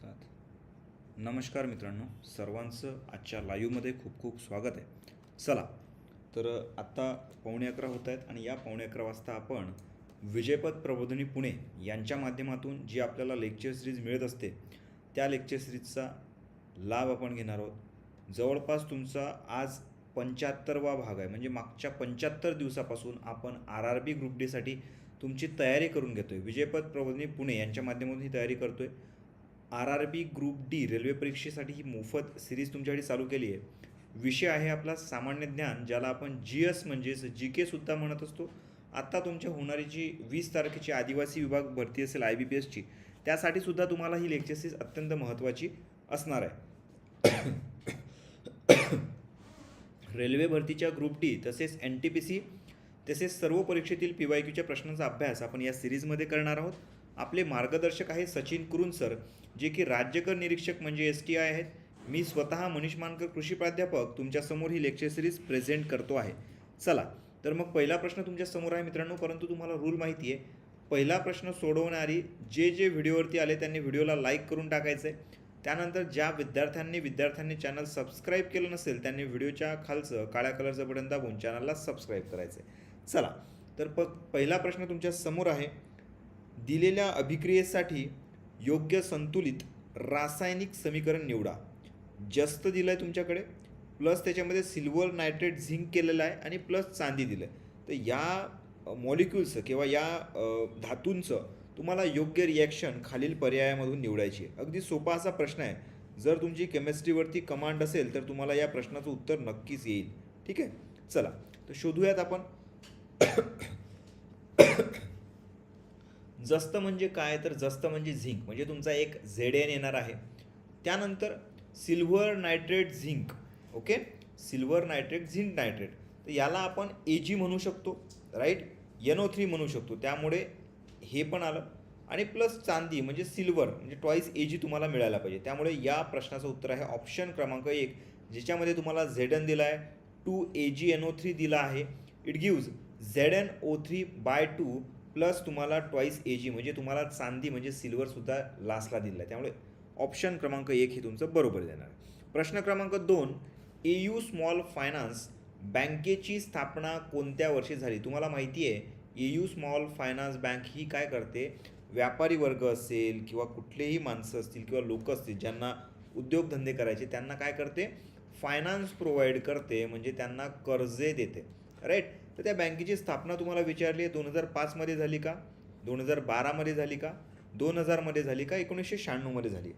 सात नमस्कार मित्रांनो सर्वांचं आजच्या लाईव्हमध्ये खूप खूप स्वागत आहे. चला तर आत्ता पावणे अकरा होत आहेत आणि या पावणे अकरा वाजता आपण विजयपद प्रबोधिनी पुणे यांच्या माध्यमातून जी आपल्याला लेक्चर सिरीज मिळत असते त्या लेक्चर सिरीजचा लाभ आपण घेणार आहोत. जवळपास तुमचा आज पंच्याहत्तरवा भाग आहे म्हणजे मागच्या पंच्याहत्तर दिवसापासून आपण आर आर बी ग्रुप डीसाठी तुमची तयारी करून घेतो आहे विजयपद प्रबोधिनी पुणे यांच्या माध्यमातून ही तयारी करतो आहे R R B group D railway परीक्षेसाठी ही मोफत सिरीज तुमच्यासाठी चालू केली आहे. विषय आहे आपला सामान्य ज्ञान ज्याला आपण जी एस म्हणजेच जी केसुद्धा म्हणत असतो. आत्ता तुमच्या होणारी जी वीस तारखेची आदिवासी विभाग भरती असेल आय बी पी एसची त्यासाठी सुद्धा तुम्हाला ही लेक्चर सिरीज अत्यंत महत्त्वाची असणार आहे. रेल्वे भरतीच्या ग्रुप डी तसेच एन टी पी सी तसेच सर्व परीक्षेतील पी वाय क्यूच्या प्रश्नांचा अभ्यास आपण या सिरीजमध्ये करणार आहोत. आपले मार्गदर्शक आहे सचिन कुरुन सर जे की राज्यकर निरीक्षक म्हणजे एस टी आय आहेत. मी स्वतः मनीष मानकर कृषी प्राध्यापक तुमच्यासमोर ही लेक्चर सिरीज प्रेझेंट करतो आहे. चला तर मग पहिला प्रश्न तुमच्यासमोर आहे मित्रांनो परंतु तुम्हाला रूल माहिती आहे. पहिला प्रश्न सोडवणारी जे जे व्हिडिओवरती आले त्यांनी व्हिडिओला लाईक करून टाकायचं आहे त्यानंतर ज्या विद्यार्थ्यांनी विद्यार्थ्यांनी चॅनल सबस्क्राईब केलं नसेल त्यांनी व्हिडिओच्या खालचं काळ्या कलरचं बटन दाबून चॅनलला सबस्क्राईब करायचं आहे चला तर प पहिला प्रश्न तुमच्यासमोर आहे. दिलेल्या अभिक्रियेसाठी योग्य संतुलित रासायनिक समीकरण निवडा. जस्त दिलं आहे तुमच्याकडे प्लस त्याच्यामध्ये सिल्वर नायट्रेट झिंक केलेलं आहे आणि प्लस चांदी दिलं आहे तर या मॉलिक्युल्सचं किंवा या धातूंचं तुम्हाला योग्य रिॲक्शन खालील पर्यायामधून निवडायची आहे. अगदी सोपा असा प्रश्न आहे. जर तुमची केमिस्ट्रीवरती कमांड असेल तर तुम्हाला या प्रश्नाचं उत्तर नक्कीच येईल. ठीक आहे? चला तर शोधूयात आपण. जस्त म्हणजे काय तर जस्त म्हणजे झिंक. म्हणजे तुमचा एक झेड एन येणार आहे. त्यानंतर silver nitrate zinc. Okay? Silver nitrate zinc nitrate. तर याला आपण ए जी म्हणू शकतो राईट? एन ओ थ्री म्हणू शकतो. त्यामुळे हे पण आलं. आणि प्लस चांदी म्हणजे सिल्वर म्हणजे ट्वाईस ए जी तुम्हाला मिळायला पाहिजे. त्यामुळे या प्रश्नाचं उत्तर आहे ऑप्शन क्रमांक एक ज्याच्यामध्ये तुम्हाला झेड एन दिला आहे two A G N O three दिला आहे. It gives Z N O three by two plus तुम्हाला ट्वाईस ए जी म्हणजे तुम्हाला चांदी म्हणजे सिल्वरसुद्धा लास्टला दिलं आहे. त्यामुळे ऑप्शन क्रमांक एक हे तुमचं बरोबर देणार प्रश्न क्रमांक दोन ए यू स्मॉल फायनान्स बँकेची स्थापना कोणत्या वर्षी झाली? तुम्हाला माहिती आहे A U small finance bank ही काय करते? व्यापारी वर्ग असेल किंवा कुठलेही माणसं असतील किंवा लोक असतील ज्यांना उद्योगधंदे करायचे त्यांना काय करते? फायनान्स प्रोव्हाइड करते म्हणजे त्यांना कर्जे देते. राईट तर त्या बँकेची स्थापना तुम्हाला विचारली आहे दोन हजार पाचमध्ये झाली का? दोन हजार बारामध्ये झाली का? दोन हजारमध्ये झाली का? एकोणीसशे शहाण्णवमध्ये झाली.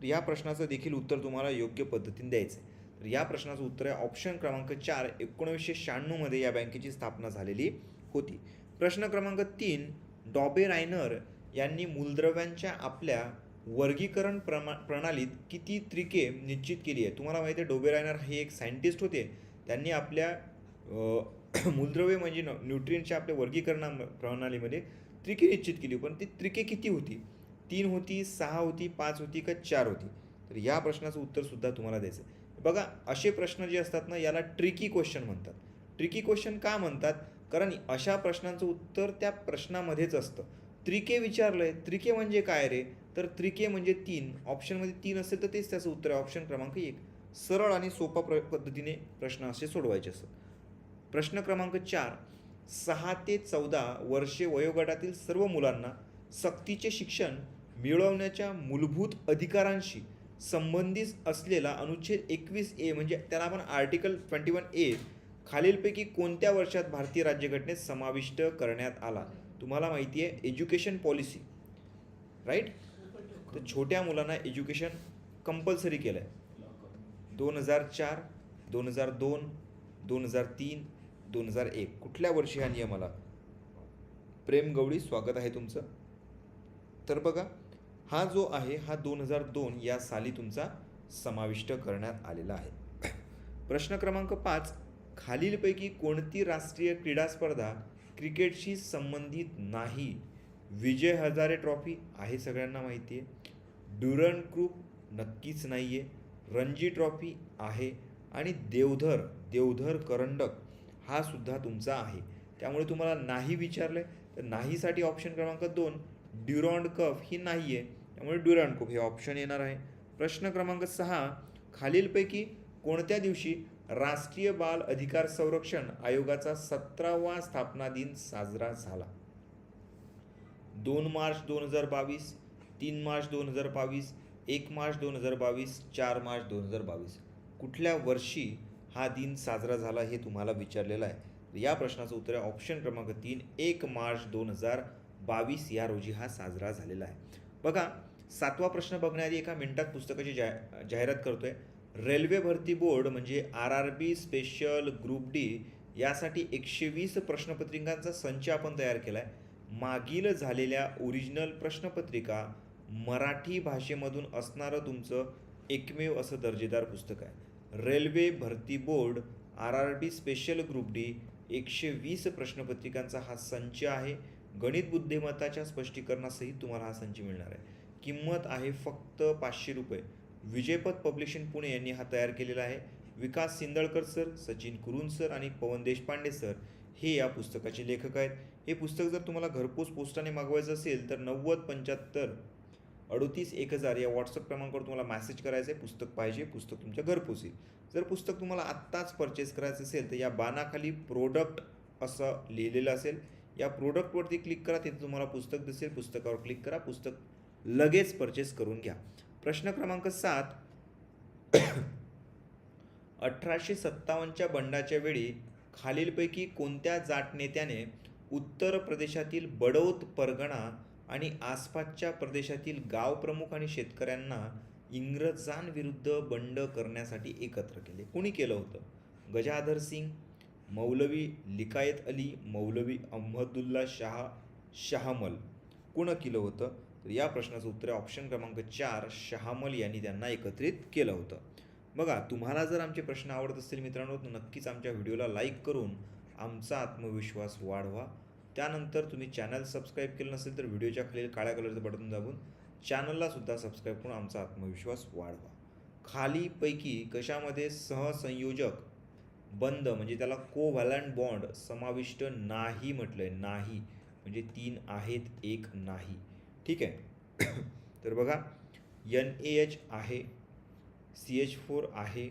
तर या प्रश्नाचं देखील उत्तर तुम्हाला योग्य पद्धतीने द्यायचं आहे. तर या प्रश्नाचं उत्तर आहे ऑप्शन क्रमांक चार एकोणीसशे शहाण्णवमध्ये या बँकेची स्थापना झालेली होती. प्रश्न क्रमांक तीन डॉबे रायनर यांनी मूलद्रव्यांच्या आपल्या वर्गीकरण प्रमा प्रणालीत किती त्रिके निश्चित केली आहे तुम्हाला माहिती आहे डोबे रायनर हे एक सायंटिस्ट होते. त्यांनी आपल्या मूलद्रव्य म्हणजे न- न्यूट्रियनच्या आपल्या वर्गीकरणा प्रणालीमध्ये त्रिके निश्चित केली पण ती त्रिके किती होती? तीन होती सहा होती पाच होती का चार होती? तर या प्रश्नाचं उत्तरसुद्धा तुम्हाला द्यायचं आहे बघा असे प्रश्न जे असतात ना याला ट्रिकी क्वेश्चन म्हणतात. ट्रिकी क्वेश्चन का म्हणतात? कारण अशा प्रश्नांचं उत्तर त्या प्रश्नामध्येच असतं. त्रिके विचारलंय. त्रिके म्हणजे काय रे? तर त्रिके म्हणजे तीन. ऑप्शनमध्ये तीन असेल तर तेच त्याचं उत्तर आहे. ऑप्शन क्रमांक एक. सरळ आणि सोपा प्र पद्धतीने प्रश्न असे सोडवायचे असतात. प्रश्न क्रमांक चार सहा ते चौदा वर्षे वयोगटातील सर्व मुलांना सक्तीचे शिक्षण मिळवण्याच्या मूलभूत अधिकारांशी संबंधित असलेला अनुच्छेद एकवीस ए म्हणजे त्याला आपण आर्टिकल ट्वेंटी वन ए खालीलपैकी कोणत्या वर्षात भारतीय राज्यघटनेत समाविष्ट करण्यात आला? तुम्हाला माहिती आहे एज्युकेशन पॉलिसी राईट तर छोट्या मुलांना एज्युकेशन कंपल्सरी केलं आहे दोन हजार चार दोन हजार दोन दोन हजार तीन दोन हजार एक. कुठल्या वर्षी हा नियम आला? प्रेम गवळी स्वागत आहे तुमचं? तर बघा हा जो आहे हा दोन हजार दोन या साली तुमचा समाविष्ट करण्यात आलेला आहे. प्रश्न क्रमांक पाच. खालीलपैकी कोणती राष्ट्रीय क्रीडा स्पर्धा क्रिकेटशी संबंधित नाही? विजय हजारे ट्रॉफी आहे सगळ्यांना माहिती आहे. ड्युरन क्रूप नक्कीच नाही आहे रणजी ट्रॉफी आहे. आणि देवधर देवधर करंडक हा सुद्धा तुमचा आहे. त्यामुळे तुम्हाला नाही विचारलं तर नाहीसाठी ऑप्शन क्रमांक दोन ड्युरॉन्ड कफ ही नाही आहे त्यामुळे ड्युरांडकोप हे ऑप्शन येणार आहे. प्रश्न क्रमांक सहा खालीलपैकी कोणत्या दिवशी राष्ट्रीय बाल अधिकार संरक्षण आयोगाचा सतरावा स्थापना दिन साजरा झाला? दोन मार्च दोन हजार बावीस तीन मार्च दोन हजार बावीस एक मार्च दोन हजार बावीस चार मार्च दोन हजार बावीस. कुठल्या वर्षी हा दिन साजरा झाला हे तुम्हाला विचारलेलं आहे. तर या प्रश्नाचं उत्तर आहे ऑप्शन क्रमांक तीन एक मार्च दोन हजार बावीस या रोजी हा साजरा झालेला आहे. बघा सातवा प्रश्न बघण्याआधी एका मिनिटात पुस्तकाची जा जाहिरात करतो आहे रेल्वे भरती बोर्ड म्हणजे R R B special group D यासाठी एकशे वीस प्रश्नपत्रिकांचा संच आपण तयार केला आहे मागील झालेल्या ओरिजिनल प्रश्नपत्रिका मराठी भाषेमधून असणारं तुमचं एकमेव असं दर्जेदार पुस्तक आहे. रेल्वे भरती board R R D special group D एकशे वीस प्रश्नपत्रिकांचा हा संच आहे. गणित बुद्धिमत्ताच्या स्पष्टीकरणासहित तुम्हाला हा संच मिळणार आहे. किंमत आहे फक्त पाचशे रुपये. विजयपथ पब्लिशिंग पुणे यांनी हा तयार केलेला आहे. विकास सिंदळकर सर सचिन कुरुन सर आणि पवन देशपांडे सर हे या पुस्तकाचे लेखक आहेत. हे पुस्तक जर तुम्हाला घरपोच पोस्टाने मागवायचं असेल तर नव्वद पंच्याहत्तर अडोतीस एक हजार या व्हॉट्सअप क्रमांकावर तुम्हाला मॅसेज करायचं आहे पुस्तक पाहिजे पुस्तक तुमच्या घरपोच येईल जर पुस्तक तुम्हाला आत्ताच परचेस करायचं असेल तर या बाणाखाली प्रोडक्ट असं लिहिलेलं असेल. या प्रोडक्टवरती क्लिक करा तिथे तुम्हाला पुस्तक दिसेल. पुस्तकावर क्लिक करा पुस्तक लगेच परचेस करून घ्या. प्रश्न क्रमांक सात. अठराशे सत्तावन्नच्या बंडाच्या वेळी खालीलपैकी कोणत्या जाट नेत्याने उत्तर प्रदेशातील बडौत परगणा आणि आसपासच्या प्रदेशातील गाव प्रमुख आणि शेतकऱ्यांना इंग्रजांविरुद्ध बंड करण्यासाठी एकत्र केले. कोणी केलं होतं? गजाधर सिंग मौलवी लिकायत अली मौलवी अहमदुल्ला शाह शहामल. कुणं केलं होतं? तर या प्रश्नाचं उत्तर आहे ऑप्शन क्रमांक चार शहामल यांनी त्यांना एकत्रित केलं होतं. बघा तुम्हाला जर आमचे प्रश्न आवडत असतील मित्रांनो तर नक्कीच आमच्या व्हिडिओला लाईक करून आमचा आत्मविश्वास वाढवा. त्यानंतर तुम्ही चॅनल सबस्क्राईब केलं नसेल तर व्हिडिओच्या खालील काळ्या कलरचं बटन दाबून चॅनललासुद्धा सबस्क्राईब करून आमचा आत्मविश्वास वाढवा. खालीपैकी कशामध्ये सहसंयोजक बंद म्हणजे त्याला कोव्हॅलंट बॉन्ड समाविष्ट नाही म्हटलं आहे नाही. म्हणजे तीन आहेत एक नाही. ठीक आहे? तर बघा एन ए एच आहे सी एच फोर आहे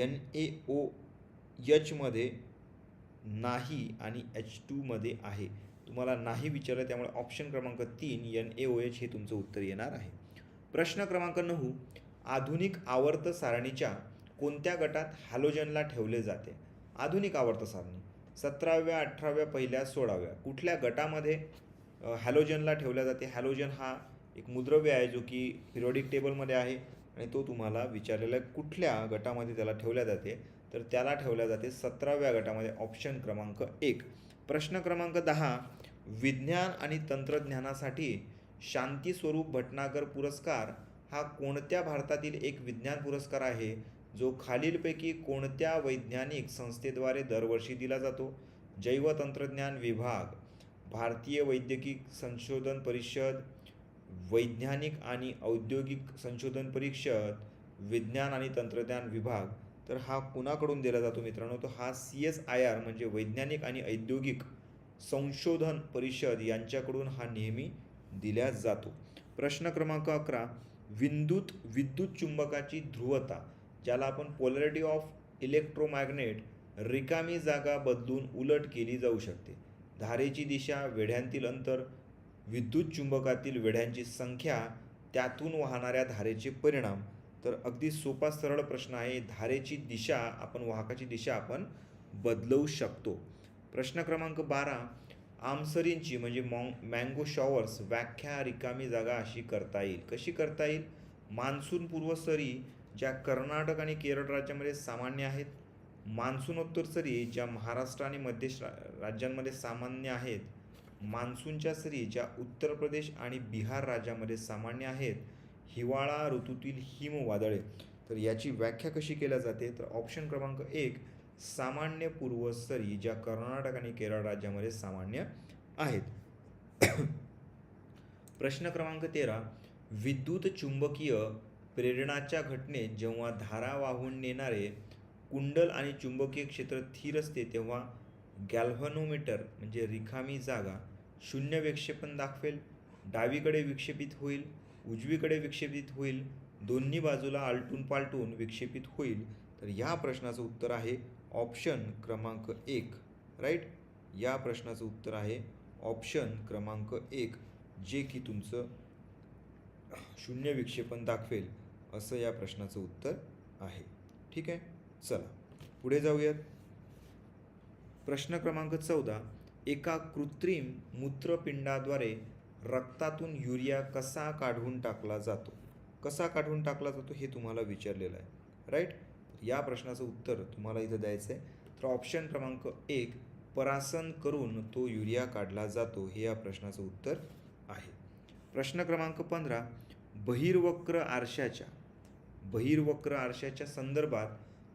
एन ए ओ एचमध्ये नाही आणि एच टूमध्ये आहे. तुम्हाला नाही विचारलं त्यामुळे ऑप्शन क्रमांक तीन एन ए ओ एच हे तुमचं उत्तर येणार आहे. प्रश्न क्रमांक नऊ आधुनिक आवर्त सारणीच्या कोणत्या गटात हॅलोजनला ठेवले जाते? आधुनिक आवर्त सारणी सतराव्या अठराव्या पहिल्या सोळाव्या कुठल्या गटामध्ये हॅलोजनला ठेवल्या जाते? हॅलोजन हा एक मुद्रव्य आहे जो की पिरियॉडिक टेबलमध्ये आहे आणि तो तुम्हाला विचारलेला आहे कुठल्या गटामध्ये त्याला ठेवल्या जाते? तर त्याला ठेवल्या जाते सतराव्या गटामध्ये ऑप्शन क्रमांक एक. प्रश्न क्रमांक दहा विज्ञान आणि तंत्रज्ञानासाठी शांती स्वरूप भटनागर पुरस्कार हा कोणत्या भारतातील एक विज्ञान पुरस्कार आहे? जो खालीलपैकी कोणत्या वैज्ञानिक संस्थेद्वारे दरवर्षी दिला जातो? जैवतंत्रज्ञान विभाग भारतीय वैद्यकीय संशोधन परिषद वैज्ञानिक आणि औद्योगिक संशोधन परिषद विज्ञान आणि तंत्रज्ञान विभाग तर हा कुणाकडून दिला जातो मित्रांनो? तो हा सी एस आय आर म्हणजे वैज्ञानिक आणि औद्योगिक संशोधन परिषद यांच्याकडून हा नेहमी दिला जातो. प्रश्न क्रमांक अकरा विद्युत विद्युत चुंबकाची ध्रुवता ज्याला आपण पोलॅरिटी ऑफ इलेक्ट्रोमॅग्नेट रिकामी जागा बदलून उलट केली जाऊ शकते. धारेची दिशा वेढ्यांतील अंतर विद्युत चुंबकातील वेढ्यांची संख्या त्यातून वाहणाऱ्या धारेचे परिणाम तर अगदी सोपा सरळ प्रश्न आहे. धारेची दिशा आपण वाहकाची दिशा आपण बदलवू शकतो. प्रश्न क्रमांक बारा आमसरींची म्हणजे मॉंग मँगो शॉवर्स व्याख्या रिकामी जागा अशी करता येईल. कशी करता येईल? मान्सूनपूर्व सरी ज्या कर्नाटक आणि केरळ राज्यामध्ये सामान्य आहेत. मान्सूनोत्तर सरी ज्या महाराष्ट्र आणि मध्य राज्यांमध्ये सामान्य आहेत. मान्सूनच्या सरी ज्या उत्तर प्रदेश आणि बिहार राज्यामध्ये सामान्य आहेत. हिवाळा ऋतूतील हिमवादळे तर याची व्याख्या कशी केल्या जाते? तर ऑप्शन क्रमांक एक सामान्य पूर्वस्तरी ज्या कर्नाटक आणि केरळ राज्यामध्ये सामान्य आहेत. प्रश्न क्रमांक तेरा विद्युत चुंबकीय प्रेरणाच्या घटनेत जेव्हा धारा वाहून नेणारे कुंडल आणि चुंबकीय क्षेत्र स्थिर असते तेव्हा गॅल्व्हनोमीटर म्हणजे रिकामी जागा शून्य विक्षेपण दाखवेल डावीकडे विक्षेपित होईल उजवीकडे विक्षेपित होईल दोन्ही बाजूला आलटून पालटून विक्षेपित होईल. तर या प्रश्नाचं उत्तर आहे ऑप्शन क्रमांक एक राईट या प्रश्नाचं उत्तर आहे ऑप्शन क्रमांक एक जे की तुमचं शून्य विक्षेपण दाखवेल असं या प्रश्नाचं उत्तर आहे. ठीक आहे? चला पुढे जाऊयात. प्रश्न क्रमांक चौदा एका कृत्रिम मूत्रपिंडाद्वारे रक्तातून युरिया कसा काढून टाकला जातो? कसा काढून टाकला जातो हे तुम्हाला विचारलेलं आहे. राईट या प्रश्नाचं उत्तर तुम्हाला इथं द्यायचं आहे. तर ऑप्शन क्रमांक एक परासन करून तो युरिया काढला जातो हे या प्रश्नाचं उत्तर आहे. प्रश्न क्रमांक पंधरा बहिर्वक्र आरशाच्या बहिर्वक्र आरशाच्या संदर्भात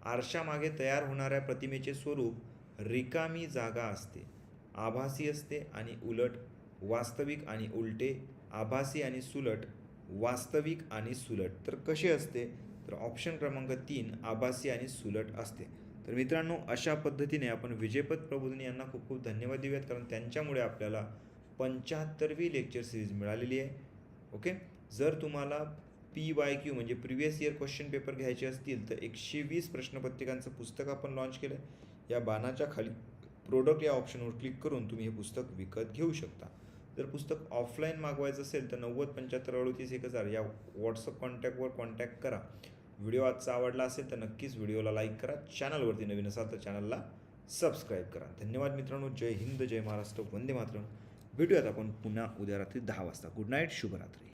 आरशामागे तयार होणाऱ्या प्रतिमेचे स्वरूप रिकामी जागा असते आभासी असते आणि उलट वास्तविक आणि उलटे आभासी आणि सुलट वास्तविक आणि सुलट. तर कसे असते? तर ऑप्शन क्रमांक तीन आभासी आणि सुलट असते. तर मित्रांनो अशा पद्धतीने आपण विजयपद प्रबोधिनी यांना खूप खूप धन्यवाद देऊयात कारण त्यांच्यामुळे आपल्याला पंच्याहत्तरवी लेक्चर सिरीज मिळालेली आहे. ओके जर तुम्हाला पी वाय क्यू म्हणजे प्रिव्हियस इयर क्वेश्चन पेपर घ्यायचे असतील तर एकशे वीस प्रश्नपत्रिकांचं पुस्तक आपण लॉन्च केलं आहे या बाणाच्या खाली प्रोडक्ट या ऑप्शनवर क्लिक करून तुम्ही हे पुस्तक विकत घेऊ शकता. जर पुस्तक ऑफलाईन मागवायचं असेल तर नव्वद पंच्याहत्तर अडतीस एक हजार या व्हॉट्सअप कॉन्टॅक्टवर कॉन्टॅक्ट करा. व्हिडिओ आजचा आवडला असेल तर नक्कीच व्हिडिओला लाईक करा. चॅनलवरती नवीन असाल तर चॅनलला सबस्क्राईब करा. धन्यवाद मित्रांनो. जय हिंद जय महाराष्ट्र. वंदे मातरम. भेटूयात आपण पुन्हा उद्या रात्री दहा वाजता. गुड नाईट शुभरात्री.